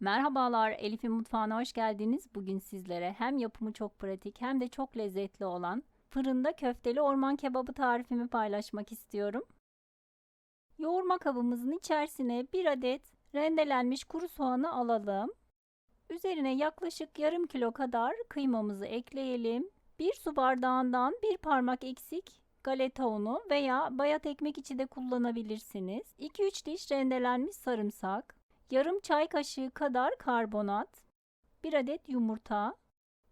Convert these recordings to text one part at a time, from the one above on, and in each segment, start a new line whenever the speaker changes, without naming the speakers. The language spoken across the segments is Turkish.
Merhabalar, Elif'in mutfağına hoş geldiniz. Bugün sizlere hem yapımı çok pratik hem de çok lezzetli olan fırında köfteli orman kebabı tarifimi paylaşmak istiyorum. Yoğurma kabımızın içerisine bir adet rendelenmiş kuru soğanı alalım. Üzerine yaklaşık yarım kilo kadar kıymamızı ekleyelim. Bir su bardağından bir parmak eksik galeta unu veya bayat ekmek içi de kullanabilirsiniz. 2-3 diş rendelenmiş sarımsak, yarım çay kaşığı kadar karbonat, bir adet yumurta,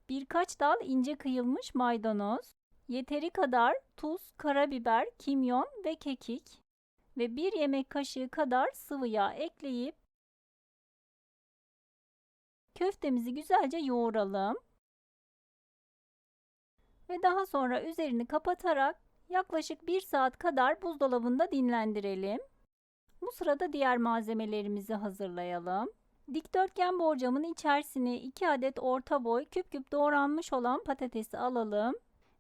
birkaç dal ince kıyılmış maydanoz, yeteri kadar tuz, karabiber, kimyon ve kekik ve bir yemek kaşığı kadar sıvı yağ ekleyip köftemizi güzelce yoğuralım. Ve daha sonra üzerini kapatarak yaklaşık 1 saat kadar buzdolabında dinlendirelim. Bu sırada diğer malzemelerimizi hazırlayalım. Dikdörtgen borcamın içerisine 2 adet orta boy küp küp doğranmış olan patatesi alalım.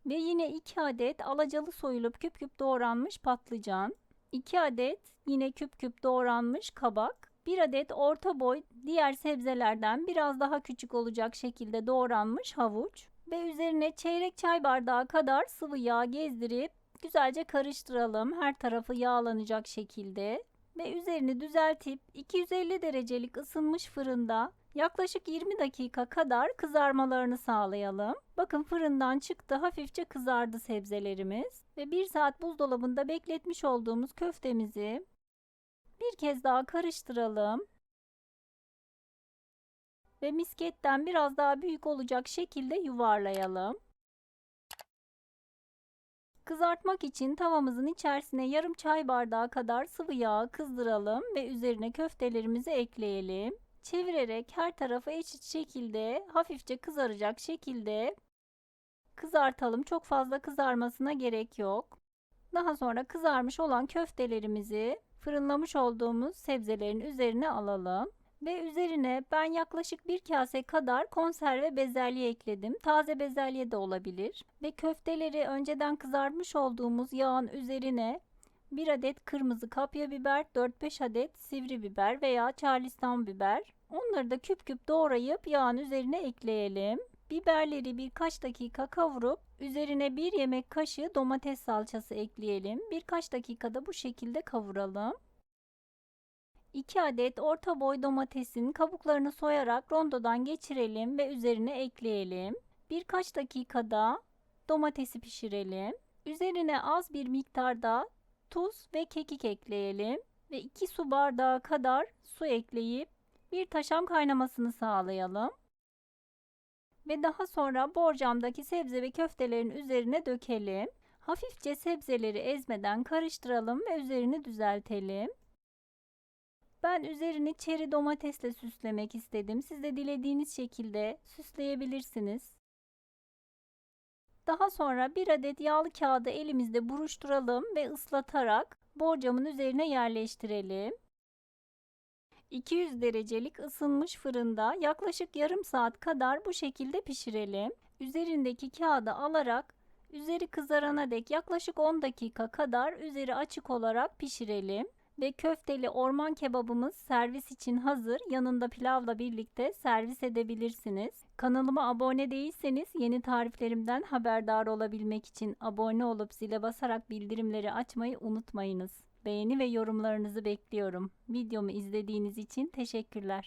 Ve yine 2 adet alacalı soyulup küp küp doğranmış patlıcan, 2 adet yine küp küp doğranmış kabak, 1 adet orta boy diğer sebzelerden biraz daha küçük olacak şekilde doğranmış havuç ve üzerine çeyrek çay bardağı kadar sıvı yağ gezdirip güzelce karıştıralım her tarafı yağlanacak şekilde ve üzerini düzeltip 250 derecelik ısınmış fırında yaklaşık 20 dakika kadar kızarmalarını sağlayalım. Bakın fırından çıktı hafifçe kızardı sebzelerimiz ve 1 saat buzdolabında bekletmiş olduğumuz köftemizi bir kez daha karıştıralım. Ve misketten biraz daha büyük olacak şekilde yuvarlayalım. Kızartmak için tavamızın içerisine yarım çay bardağı kadar sıvı yağ kızdıralım ve üzerine köftelerimizi ekleyelim. Çevirerek her tarafı eşit şekilde hafifçe kızaracak şekilde kızartalım. Çok fazla kızarmasına gerek yok. Daha sonra kızarmış olan köftelerimizi fırınlamış olduğumuz sebzelerin üzerine alalım. Ve üzerine ben yaklaşık bir kase kadar konserve bezelye ekledim. Taze bezelye de olabilir. Ve köfteleri önceden kızartmış olduğumuz yağın üzerine bir adet kırmızı kapya biber, 4-5 adet sivri biber veya charleston biber. Onları da küp küp doğrayıp yağın üzerine ekleyelim. Biberleri birkaç dakika kavurup üzerine bir yemek kaşığı domates salçası ekleyelim. Birkaç dakikada bu şekilde kavuralım. 2 adet orta boy domatesin kabuklarını soyarak rondodan geçirelim ve üzerine ekleyelim. Birkaç dakikada domatesi pişirelim. Üzerine az bir miktarda tuz ve kekik ekleyelim ve 2 su bardağı kadar su ekleyip bir taşam kaynamasını sağlayalım. Ve daha sonra borcamdaki sebze ve köftelerin üzerine dökelim. Hafifçe sebzeleri ezmeden karıştıralım ve üzerini düzeltelim. Ben üzerini çeri domatesle süslemek istedim. Siz de dilediğiniz şekilde süsleyebilirsiniz. Daha sonra bir adet yağlı kağıdı elimizde buruşturalım ve ıslatarak borcamın üzerine yerleştirelim. 200 derecelik ısınmış fırında yaklaşık yarım saat kadar bu şekilde pişirelim. Üzerindeki kağıdı alarak üzeri kızarana dek yaklaşık 10 dakika kadar üzeri açık olarak pişirelim ve köfteli orman kebabımız servis için hazır. Yanında pilavla birlikte servis edebilirsiniz. Kanalıma abone değilseniz yeni tariflerimden haberdar olabilmek için abone olup zile basarak bildirimleri açmayı unutmayınız. Beğeni ve yorumlarınızı bekliyorum. Videomu izlediğiniz için teşekkürler.